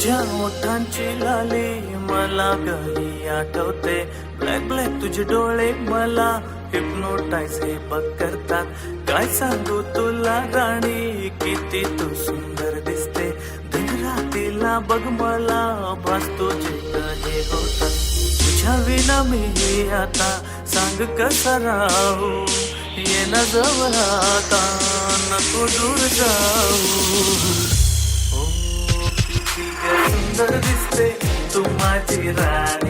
तुझ्या ओठांची लाली मला काही आठवते. ब्लॅक ब्लॅक तुझे डोळे मला हिप्नोटाईज हे बघ करतात. काय सांगू तुला राणी? किती तू सुंदर दिसते. दिनरातीला बघ मला भास तुझे हे होतात. तुझ्या विना मी हे आता सांग कसा राहू? ये ना जवळ आता नको दूर जाऊ. सुंदर दिसते तू माझी राणी.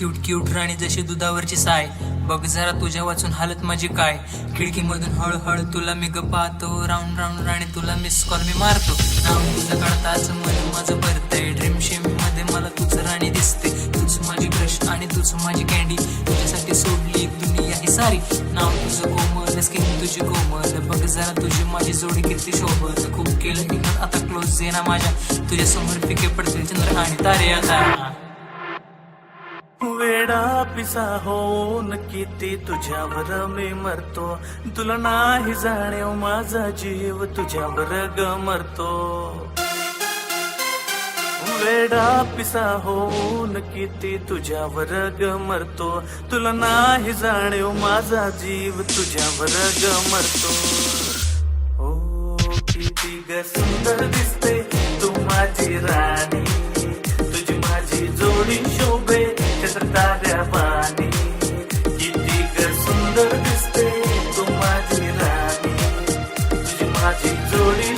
क्यूट क्यूट राणी जशी दुधावरची साय. बघ जरा तुझ्या वाचून हालत माझी काय. खिडकीमधून हळूहळू तुला मी गपातो पाहतो. राऊंड राऊंड राणी तुला मिस कॉल मी मारतो. नाव तुझं काढताच मन माझं भरतंय ड्रीम शेममध्ये मला तुझं राणी दिसते. तूच माझी ब्रश आणि तूच माझी कॅन्डी तुझ्यासाठी सोडली दुनिया ही सारी. नाव तुझं कोमल स्किन तुझी कोमल. बघ जरा तुझी माझी जोडी किती शोभत. खूप केलं आता क्लोज ये ना माझ्या. तुझ्या समोर पिके पडतील चंद्र आणि तारे आता. वेडा पिसा होऊन किती तुझ्यावर मी मरतो. तुला नाही जाणीव माझा जीव तुझ्यावर ग मरतो वेडा पिसा होऊन किती तुझ्यावर ग मरतो तुला नाही जाणीव माझा जीव तुझ्यावर ग मरतो ओ किती ग सुंदर दिसते. মাঝে চলে